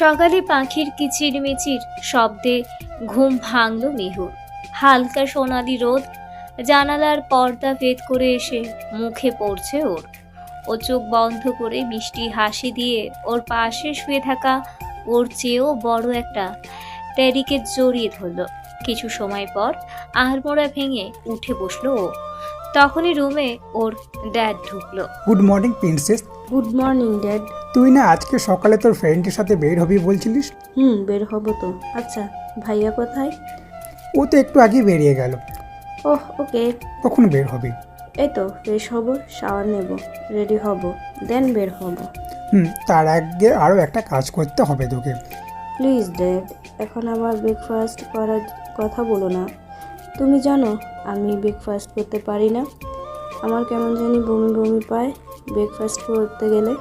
সকালে পাখির কিচিরমিচির শব্দে ঘুম ভাঙল মিহুর হালকা সোনালি রোদ জানালার পর্দা ভেদ করে এসে মুখে পড়ছে ওর। ও চোখ বন্ধ করে মিষ্টি হাসি দিয়ে ওর পাশে শুয়ে থাকা ওর চেয়েও বড় একটা টেরিকে জড়িয়ে ধরল। কিছু সময় পর আহরমোড়া ভেঙে উঠে বসল ও। তখনই রুমে ওর ড্যাড ঢুকলো। Good morning, princess. Good morning dad. তুই না আজকে সকালে তোর ফ্রেন্ডের সাথে বের হবি বলছিলিস? হুম বের হব তো। আচ্ছা ভাইয়া কোথায়? ও তো একটু আগে বেরিয়ে গেল। ওহ ওকে। কখন বের হবি? এই তো ফ্রেশ হব শাওয়ার নেব রেডি হব দেন বের হব। হুম তার আগে আরও একটা কাজ করতে হবে তোকে। প্লিজ ড্যাড এখন আবার ব্রেকফাস্ট করার কথা বলো না। তুমি জানো আমি ব্রেকফাস্ট করতে পারি না। আমার কেমন জানি বমি বমি পায়। ব্রেকফাস্ট করতে গেলে।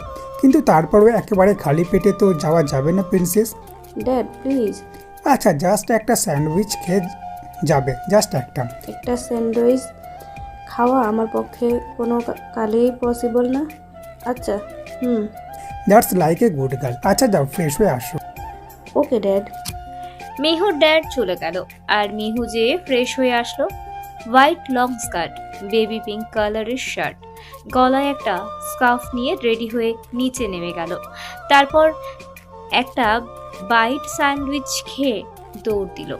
কিন্তু তারপরেও একেবারে খালি পেটে তো যাওয়া যাবে না প্রিন্সেস ড্যাড প্লিজ আচ্ছা জাস্ট একটা স্যান্ডউইচ খেয়ে যাবে জাস্ট একটা। একটা স্যান্ডউইচ খাওয়া আমার পক্ষে কোনো কালেই পসিবল না। আচ্ছা হুম। That's like a good girl আচ্ছা যাও ফ্রেশ হয়ে আসো। ওকে ড্যাড মিহুর ড্যাড চলে গেল আর মিহু যে ফ্রেশ হয়ে আসলো white long skirt baby pink কালারের শার্ট গলায় একটা স্কার্ফ নিয়ে রেডি হয়ে নিচে নেমে গেল। তারপর একটা বাইট স্যান্ডউইচ খেয়ে দৌড় দিল।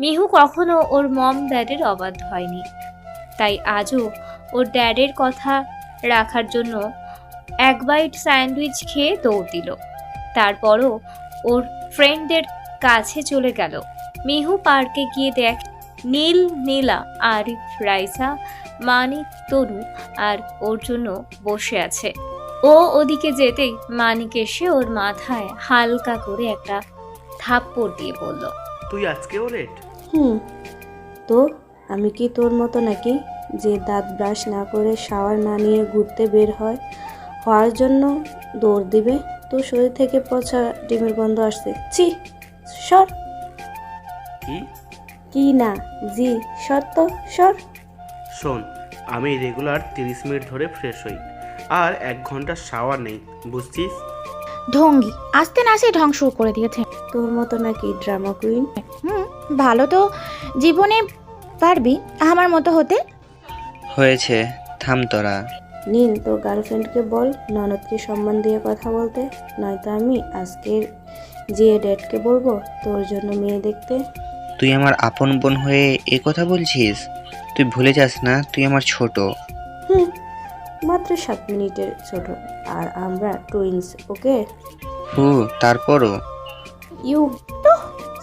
মিহু কখনো ওর মম ড্যাডের অবাধ্য হয়নি। তাই আজও ওর ড্যাডের কথা রাখার জন্য এক বাইট স্যান্ডউইচ খেয়ে দৌড় দিল। তারপরও ওর ফ্রেন্ডদের কাছে চলে গেল। মিহু পার্কে গিয়ে দেখ নীল, নীলা, আরিফ, রাইসা মানিক তরু আর ওর জন্য বসে আছে। ও ওদিকে যেতেই মানিক এসে ওর মাথায় হালকা করে একটা থাপ্পড় দিয়ে বলল তুই আজকেও লেট হুম। তো আমি কি তোর মতো নাকি? যে দাঁত ব্রাশ না করে শাওয়ার না নিয়ে ঘুরতে বের হয় হওয়ার জন্য দৌড় দিবে? তো শরীর থেকে পচা ডিমের গন্ধ আসছে। ছি সর। কি? কি না? জি সর তো সর। শোন আমি রেগুলার তিরিশ মিনিট ধরে ফ্রেশ হই। আর এক ঘণ্টা শাওয়ার নেই বুঝছিস? ঢঙ্গি আসতে না আসে ঢং শুরু করে দিয়েছে। তোর মতো নাকি ড্রামা কুইন হুম ভালো তো। জীবনে পারবি আমার মতো হতে? হয়েছে থাম তোরা। নীল তোর গার্লফ্রেন্ডকে বল ননদকে সম্মান দিয়ে কথা বলতে। নয়তো আমি আজকের যে ডেটকে বলব তোর জন্য মেয়ে দেখতে। তুই আমার আপন বোন হয়ে এ কথা বলছিস? তুই ভুলে যাস না তুই আমার ছোট। হুম মাত্র সাত মিনিটের ছোট। আর আমরা টুইন্স ওকে? হু তারপরও? ইউ তো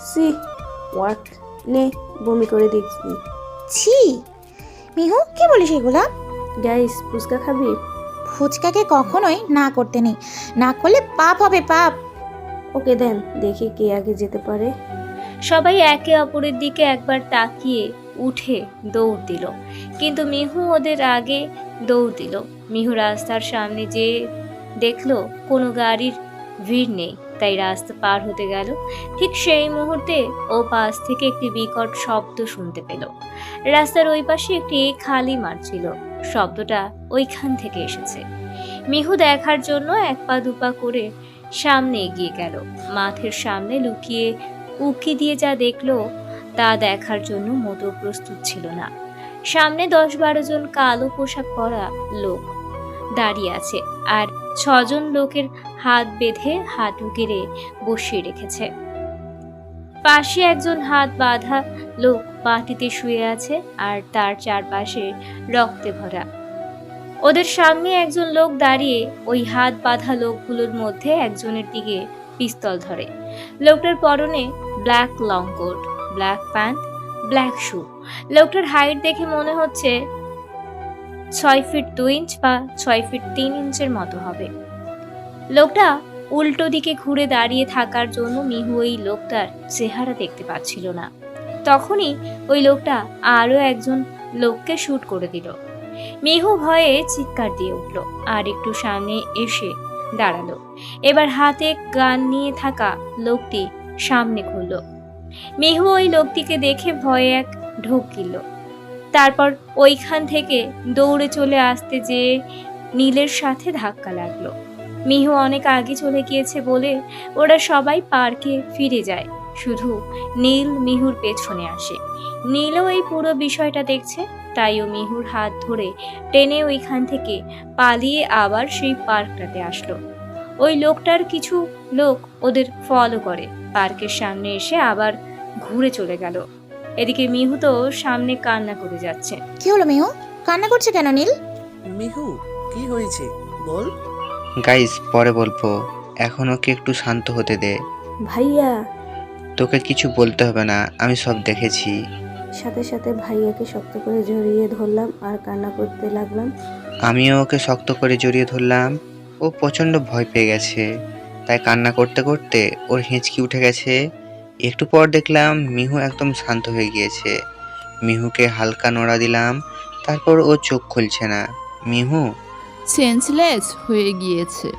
সি হোয়াট? নে বমি করে দিচ্ছি ছি মিহু কি বলিস এগুলা? গাইস ফুচকা খাবি? ফুচকাকে কখনোই না করতে নেই। না করলে পাপ হবে পাপ। ওকে দেন দেখি কে আগে যেতে পারে। সবাই একে অপরের দিকে একবার তাকিয়ে উঠে দৌড় দিল। কিন্তু মিহু ওদের আগে দৌড় দিল। মিহু রাস্তার সামনে যে দেখল কোনো গাড়ির ভিড় নেই। তাই রাস্তা পার হতে গেল। ঠিক সেই মুহূর্তে ও পাশ থেকে একটি বিকট শব্দ শুনতে পেল। রাস্তার ওই পাশে একটি খালি মাঠ ছিল। শব্দটা ওইখান থেকে এসেছে। মিহু দেখার জন্য এক পা দুপা করে সামনে এগিয়ে গেল। মাঠের সামনে লুকিয়ে উকি দিয়ে যা দেখল তা দেখার জন্য মোটেও প্রস্তুত ছিল না। সামনে দশ বারো জন কালো পোশাক পরা লোক দাঁড়িয়ে আছে আর ছজন লোকের হাত বেঁধে হাঁটু গেড়ে বসিয়ে রেখেছে। পাশে একজন হাত বাঁধা লোক মাটিতে শুয়ে আছে আর তার চারপাশে রক্তে ভরা। ওদের সামনে একজন লোক দাঁড়িয়ে ওই হাত বাঁধা লোকগুলোর মধ্যে একজনের দিকে পিস্তল ধরে। লোকটার পরনে black long coat. Black pant, black shoe. লোকটার হাইট দেখে মনে হচ্ছে ছয় ফিট দু ইঞ্চ বা ছয় ফিট তিন ইঞ্চের মতো হবে। লোকটা উল্টো দিকে ঘুরে দাঁড়িয়ে থাকার জন্য মিহু ওই লোকটার চেহারা দেখতে পাচ্ছিল না। তখনই ওই লোকটা আরও একজন লোককে শ্যুট করে দিল। মিহু ভয়ে চিৎকার দিয়ে উঠল আর একটু সামনে এসে দাঁড়াল। এবার হাতে গান নিয়ে থাকা লোকটি সামনে খুলল মিহু ওই লোকটিকে দেখে ভয়ে এক ঢোক গিল তারপর ওইখান থেকে দৌড়ে চলে আসতে যেয়ে নীলের সাথে ধাক্কা লাগল। মিহু অনেক আগে চলে গিয়েছে বলে ওরা সবাই পার্কে ফিরে যায়। শুধু নীল মিহুর পেছনে আসে। নীলও এই পুরো বিষয়টা দেখছে তাই ও মিহুর হাত ধরে টেনে ওইখান থেকে পালিয়ে আবার সেই পার্কটাতে আসলো। ওই লোকটার কিছু লোক ওদের ফলো করে। পার্কের সামনে এসে আবার ঘুরে চলে গেল। এদিকে মিহু তো সামনে কান্না করে যাচ্ছে। কি হলো মেহু? কান্না করছে কেন নীল? মিহু কি হয়েছে? বল। গাইস পরে বলব। এখন ওকে একটু শান্ত হতে দে। ভাইয়া। তোকে কিছু বলতে হবে না আমি সব দেখেছি। সাথে সাথে ভাইয়াকে শক্ত করে জড়িয়ে ধরলাম আর কান্না করতে লাগলাম। আমিও ওকে শক্ত করে জড়িয়ে ধরলাম। ও প্রচণ্ড ভয় পেয়ে গেছে। তাই কান্না করতে করতে ওর হেঁচকি উঠে গেছে। একটু পর দেখলাম মিহু একদম শান্ত হয়ে গিয়েছে। মিহুকে হালকা নোড়া দিলাম তারপর ও চোখ খুলছে না। মিহু? সেন্সলেস হয়ে গিয়েছে।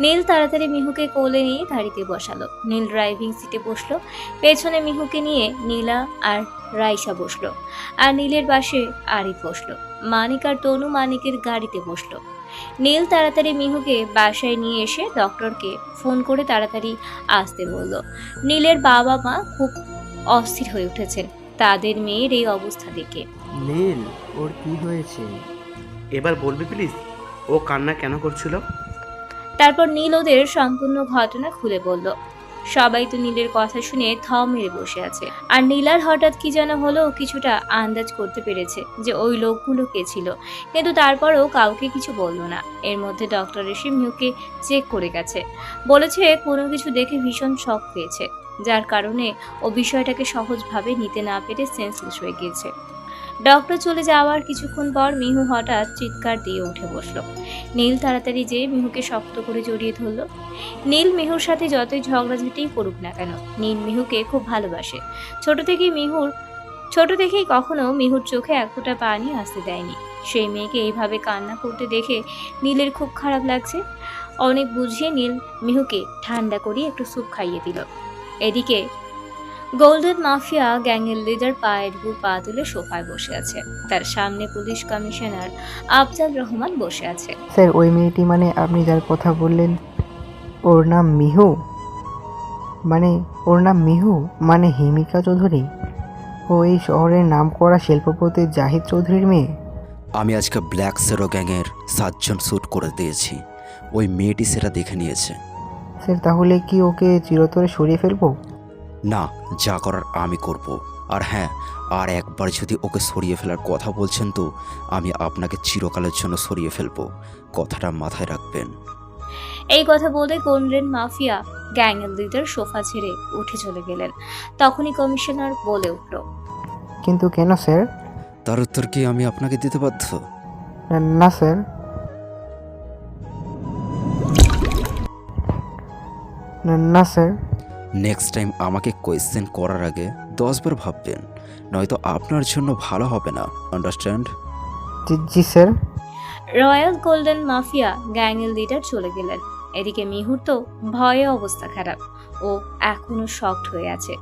নীল তাড়াতাড়ি মিহুকে কোলে নিয়ে গাড়িতে বসালো। নীল ড্রাইভিং সিটে বসল। পেছনে মিহুকে নিয়ে নীলা আর রাইসা বসল। আর নীলের পাশে আরিফ বসল। মানিক আর তনু মানিকের গাড়িতে বসল। নীল তাড়াতাড়ি মিহুকে বাসায় নিয়ে এসে ডক্টরকে ফোন করে তাড়াতাড়ি আসতে বলল। নীলের বাবা মা খুব অস্থির হয়ে উঠেছেন তাদের মেয়ের এই অবস্থা দেখে। নীল ওর কি হয়েছে? এবার বলবি প্লিজ ও কান্না কেন করছিল? তারপর নীল ওদের সম্পূর্ণ ঘটনা খুলে বলল। সবাই তো নীলের কথা শুনে থম মেরে বসে আছে। আর নীলার হঠাৎ কি যেন হলো কিছুটা আন্দাজ করতে পেরেছে যে ওই লোকগুলো কে ছিল। কিন্তু তারপরও কাউকে কিছু বলল না। এর মধ্যে ডক্টর এসে মিউকে চেক করে গেছে। বলেছে কোনো কিছু দেখে ভীষণ শখ পেয়েছে, যার কারণে ও বিষয়টাকে সহজভাবে নিতে না পেরে সেন্সলেস হয়ে গিয়েছে। ডক্টর চলে যাওয়ার কিছুক্ষণ পর মিহু হঠাৎ চিৎকার দিয়ে উঠে বসল। নীল তাড়াতাড়ি যেয়ে মিহুকে শক্ত করে জড়িয়ে ধরলো। নীল মিহুর সাথে যতই ঝগড়াঝাটি করুক না কেন, নীল মিহুকে খুব ভালোবাসে। ছোট থেকেই মিহুর, ছোট থেকেই কখনো মিহুর চোখে এক ফোঁটা পানি আসতে দেয়নি। সেই মেয়েকে এইভাবে কান্না করতে দেখে নীলের খুব খারাপ লাগছে। অনেক বুঝিয়ে নীল মিহুকে ঠান্ডা করিয়ে একটু স্যুপ খাইয়ে দিল। এদিকে গোল্ডেন মাফিয়া গ্যাংয়ের লিডার পায়ের উপর পা তুলে সোফায় বসে আছে। তার সামনে পুলিশ কমিশনার আফজাল রহমান বসে আছে। স্যার ওই মেয়েটি মানে আপনি যার কথা বললেন ওর নাম মিহু? মানে ওর নাম মিহু? মানে হিমিকা চৌধুরী? ও এই শহরের নামকরা শিল্পপতি জাহিদ চৌধুরীর মেয়ে? আমি আজকে ব্ল্যাক সেরো গ্যাংয়ের সাতজন শ্যুট করে দিয়েছি। ওই মেয়েটি সেটা দেখে নিয়েছে। স্যার তাহলে কি ওকে চিরতরে সরিয়ে ফেলব? না যা করার আমি করব। আর হ্যাঁ আর একবার যদি ওকে সরিয়ে ফেলার কথা বলছেন তো আমি আপনাকে চিরকালের জন্য সরিয়ে ফেলব। কথাটা মাথায় রাখবেন। এই কথা বলে গোল্ডেন মাফিয়া গ্যাংয়ের লিডার সোফা ছেড়ে উঠে চলে গেলেন। তখনই কমিশনার বলে উঠল কিন্তু কেন স্যার? তার উত্তর কি আমি আপনাকে দিতে বাধ্য? না স্যার। না- না স্যার। নেক্সট টাইম আমাকে কোয়েশ্চেন করার আগে দশবার ভাববেন নয়তো আপনার জন্য ভালো হবে না। আন্ডারস্ট্যান্ড জি- জি স্যার। রয়্যাল গোল্ডেন মাফিয়া গ্যাংয়ের লিডার চলে গেলেন। এদিকে মিহুর তো ভয়ে অবস্থা খারাপ। ও এখনও শকড হয়ে আছে।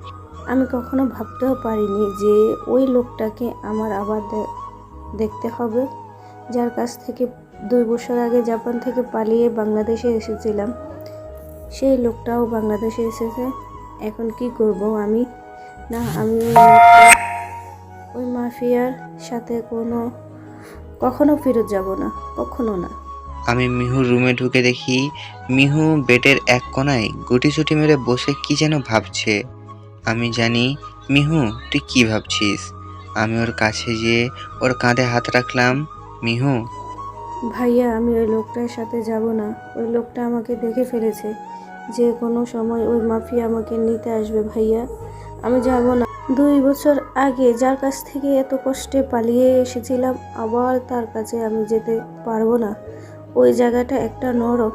আমি কখনো ভাবতেও পারিনি যে ওই লোকটাকে আমার আবার দেখতে হবে। যার কাছ থেকে দুই বছর আগে জাপান থেকে পালিয়ে বাংলাদেশে এসেছিলাম সেই লোকটাও বাংলাদেশে এসেছে। এখন কি করব আমি? না আমি ওই মাফিয়ার সাথে কোনো কখনো ফেরত যাব না কখনো না। আমি মিহুর রুমে ঢুকে দেখি মিহু বেডের এক কোনায় গুটিসুটি মেরে বসে কি যেন ভাবছে। আমি জানি মিহু তুই কি ভাবছিস? আমি ওর কাছে যেয়ে ওর কাঁধে হাত রাখলাম। মিহু? ভাইয়া আমি ওই লোকটার সাথে যাব না। ওই লোকটা আমাকে দেখে ফেলেছে। যে কোনো সময় ওই মাফিয়া আমাকে নিতে আসবে ভাইয়া। আমি যাব না। দুই বছর আগে যার কাছ থেকে এত কষ্টে পালিয়ে এসেছিলাম আবার তার কাছে আমি যেতে পারব না। ওই জায়গাটা একটা নরক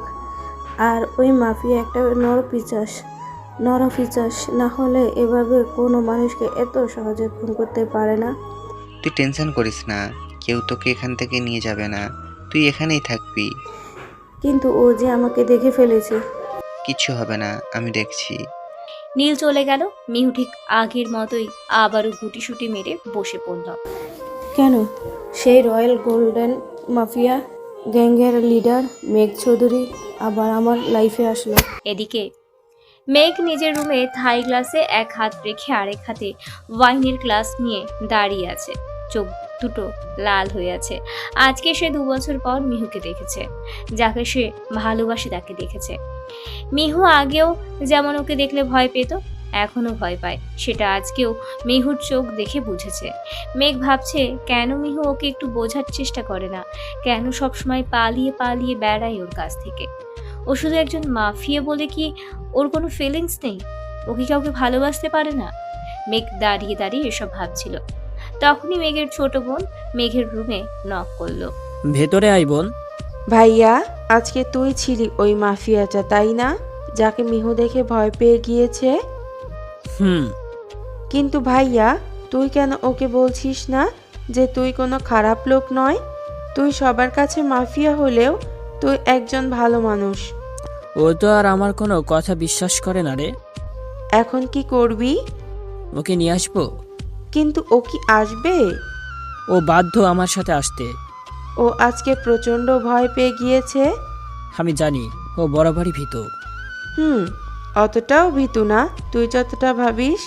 আর ওই মাফিয়া একটা নর পিচাস নর পিচাস না হলে এভাবে কোনো মানুষকে এত সহজে খুন করতে পারে না। তুই টেনশন করিস না কেউ তোকে এখান থেকে নিয়ে যাবে না। তুই এখানেই থাকবি। কিন্তু ও যে আমাকে দেখে ফেলেছে কিচ্ছু হবে না আমি দেখছি। নীল চলে গেল মিহু ঠিক আগের মতোই আবারও গুটিসুটি মেরে বসে পড়ল। কেন? সেই রয়্যাল গোল্ডেন মাফিয়া গ্যাংয়ের লিডার মেঘ চৌধুরী আবার আমার লাইফে আসলো। এদিকে মেঘ নিজের রুমে থাই গ্লাসে এক হাত রেখে আরেক হাতে ওয়াইনের গ্লাস নিয়ে দাঁড়িয়ে আছে। চোখ দুটো লাল হয়ে আছে। আজকে সে দু বছর পর মিহুকে দেখেছে, যাকে সে ভালোবাসে তাকে দেখেছে। মিহু আগেও যেমন ওকে দেখলে ভয় পেত, এখনও ভয় পায়। সেটা আজকেও মিহুর চোখ দেখে বুঝেছে। মেঘ ভাবছে, কেন মিহু ওকে একটু বোঝার চেষ্টা করে না? কেন সবসময় পালিয়ে পালিয়ে বেড়ায় ওর কাছ থেকে? ও শুধু একজন মাফিয়া বলে কি ওর কোনো ফিলিংস নেই? ও কি কাউকে ভালোবাসতে পারে না? মেঘ দাঁড়িয়ে দাঁড়িয়ে এসব ভাবছিল। তখনই মেঘের ছোট বোন মেঘের রুমে নক করল। ভেতরে আই বোন। ভাইয়া আজকে তুই ছিলি ওই মাফিয়াটা তাই না? যাকে মিহু দেখে ভয় পেয়ে গিয়েছে। হুম। কিন্তু ভাইয়া তুই কেন ওকে বলছিস না যে তুই কোনো খারাপ লোক নয়? তুই সবার কাছে মাফিয়া হলেও তুই একজন ভালো মানুষ। ও তো আর আমার কোনো কথা বিশ্বাস করে না রে। এখন কি করবি? ওকে নিয়ে আসব? কিন্তু ও কি আসবে? ও বাধ্য আমার সাথে আসতে। ও আজকে প্রচণ্ড ভয় পেয়ে গিয়েছে? আমি জানি ও বরাবরই ভীত। হুম অতটাও ভীতু না তুই যতটা ভাবিস।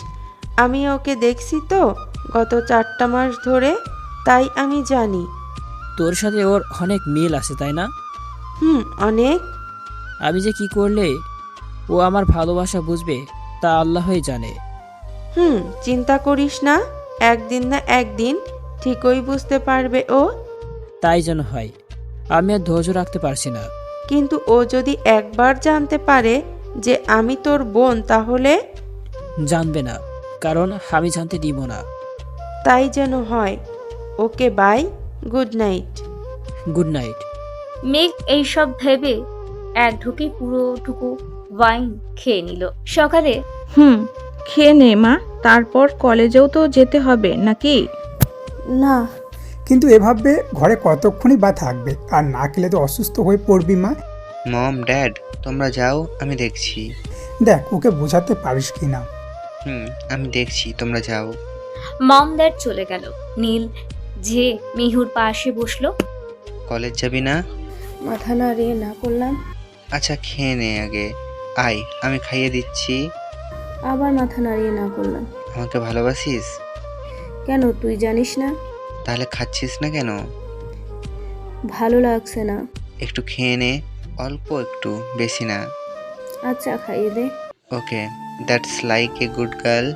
আমি ওকে দেখছি তো গত চারটা মাস ধরে তাই আমি জানি। তোর সাথে ওর অনেক মিল আছে তাই না? হুম অনেক। আমি যে কি করলে ও আমার ভালোবাসা বুঝবে তা আল্লাহই জানে। হুম চিন্তা করিস না। একদিন না একদিন ঠিকই বুঝতে পারবে ও। তাই যেন হয়। আমি আর ধৈর্য রাখতে পারছি না। কিন্তু ও যদি একবার জানতে পারে যে আমি তোর বোন তাহলে? জানবে না কারণ আমি জানতে দিব না। তাই যেন হয়। Okay bye good night. Good night. Megh এইসব ভেবে এক ঢুকে পুরোটুকু ওয়াইন খেয়ে নিল। সকালে হুম খেয়ে নে মা। তারপর কলেজেও তো যেতে হবে নাকি? না। কিন্তু এভাবে ঘরে কতক্ষণই বা থাকবে আর না খেলে তো অসুস্থ হয়ে পড়বি মা। মম ড্যাড তোমরা যাও আমি দেখছি। দেখ ওকে বোঝাতে পারিস কি না। হুম আমি দেখছি তোমরা যাও। মম ড্যাড চলে গেল। নীল যে মিহুর পাশে বসল। কলেজ যাবি না? মাথা নাড়িয়ে না করলাম আচ্ছা খেয়ে নে আগে। আয় আমি খাইয়ে দিচ্ছি। আবার মাথা নাড়িয়ে না করলাম। আমাকে ভালোবাসিস? কেন তুই জানিস না? তাহলে খাচ্ছিস না কেন? ভালো লাগছে না। একটু খেয়ে নে অল্প একটু বেশি না। আচ্ছা খাইয়ে দে। Okay that's like a good girl.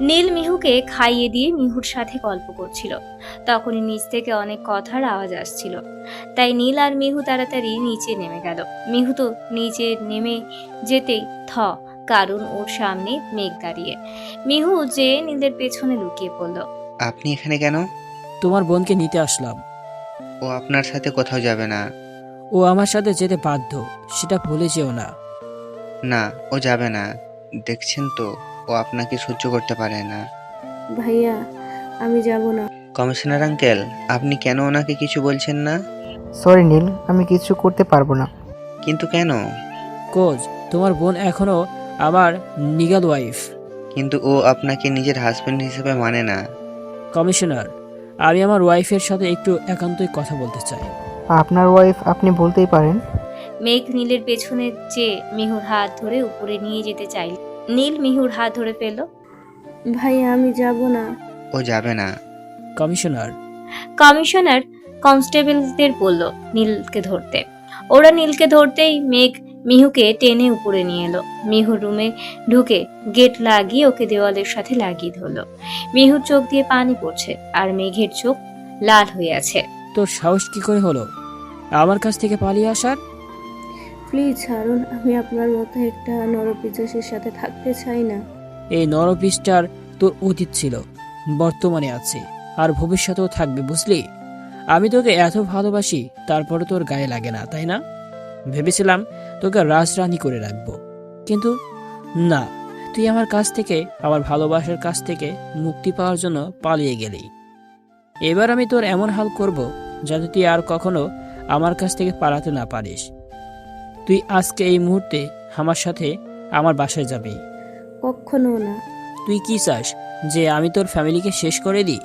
Neel মিহুকে খাইয়ে দিয়ে মিহুর সাথে গল্প করছিল। তখনই নিচ থেকে অনেক কথার আওয়াজ আসছিল। তাই নীল আর মিহু তাড়াতাড়ি নিচে নেমে গেল। মিহু তো নিচে নেমে যেতেই থ কারণ ওর সামনে মেঘ দাঁড়িয়ে। মিহু যে নীলের পেছনে লুকিয়ে পড়ল। আপনি এখানে কেন? তোমার বোনকে নিতে আসলাম। ও আপনার সাথে কোথাও যাবে না। ও আমার সাথে যেতে বাধ্য সেটা ভুলে যেও না। না ও যাবে না। দেখছেন তো ও আপনাকে সহ্য করতে পারে না। ভাইয়া আমি যাব না। কমিশনার আঙ্কেল আপনি কেন ওনাকে কিছু বলছেন না? সরি নীল আমি কিছু করতে পারব না। কিন্তু কেন? কোচ তোমার বোন এখনও আমার নিগাল ওয়াইফ। কিন্তু ও আপনাকে নিজের হাজবেন্ড হিসেবে মানে না। কমিশনার আমি আমার ওয়াইফের সাথে একটু একান্তই কথা বলতে চাই। আপনার ওয়াইফ আপনি বলতেই পারেন। মেঘ নীলের পেছনে যে মিহুর হাত ধরে উপরে নিয়ে যেতে চাইল। নীল মিহুর হাত ধরে ফেলল ভাইয়া আমি যাব না। ও যাবে না। কমিশনার। কমিশনার কনস্টেবলদের বলল নীলকে ধরতে। ওরা নীলকে ধরতেই মেঘ মিহুকে টেনে উপরে নিয়ে এলো। মিহুর রুমে ঢুকে গেট লাগিয়ে ওকে দেওয়ালের সাথে লাগিয়ে ধরলো। মিহুর চোখ দিয়ে পানি পড়ছে আর মেঘের চোখ লাল হয়ে আছে। তোর সাহস কি করে হলো? আমার কাছ থেকে পালিয়ে আসার? প্লিজ ছাড়ুন আমি আপনার মতো একটা নরপিচাসের সাথে থাকতে চাই না। এই নরপিসটার তোর অতীত ছিল বর্তমানে আছে আর ভবিষ্যতেও থাকবে বুঝলি? আমি তোকে এত ভালোবাসি তারপরে তোর গায়ে লাগে না তাই না? ভেবেছিলাম তোকে রাজরানী করে রাখব। কিন্তু না তুই আমার কাছ থেকে আমার ভালোবাসার কাছ থেকে মুক্তি পাওয়ার জন্য পালিয়ে গেলি। এবার আমি তোর এমন হাল করব যাতে তুই আর কখনো আমার কাছ থেকে পালাতে না পারিস। তুই আজকে এই মুহূর্তে আমার সাথে আমার বাসায় যাবি। কখনো না। তুই কি চাস যে আমি তোর ফ্যামিলিকে শেষ করে দিই?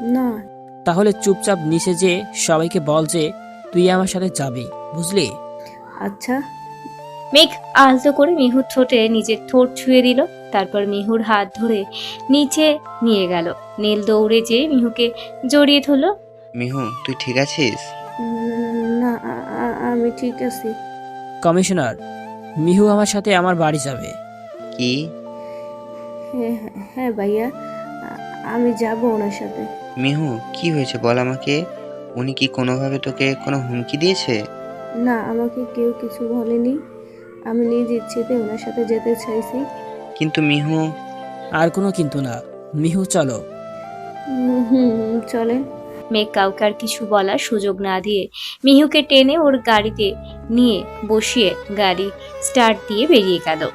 না। তাহলে চুপচাপ নিচে যে সবাইকে বল যে তুই আমার সাথে যাবি বুঝলি? আচ্ছা। মেঘ আলতো করে মিহুর ঠোঁটে নিজের ঠোঁট ছুঁয়ে দিল তারপর মিহুর হাত ধরে নিচে নিয়ে গেল। নীল দৌড়ে যেয়ে মিহুকে জড়িয়ে ধরলো। মিহু তুই ঠিক আছিস? না আমি ঠিক আছি। কমিশনার মিহু আমার সাথে আমার বাড়ি যাবে। কি? হ্যাঁ হ্যাঁ, হ্যাঁ ভাইয়া আমি যাব ওনার সাথে। মিহু কি হয়েছে বল আমাকে? উনি কি কোনোভাবে তোকে কোনো হুমকি দিয়েছে? না আমাকে কেউ কিছু বলেনি। আমি নিজ ইচ্ছেতে ওনার সাথে যেতে চাইছি। কিন্তু মিহু আর কোনো কিন্তু না। মিহু চলো। হুম, হুম চলে মেঘ কাউকে আর কিছু বলার সুযোগ না দিয়ে মিহুকে টেনে ওর গাড়িতে নিয়ে বসিয়ে গাড়ি স্টার্ট দিয়ে বেরিয়ে গেল।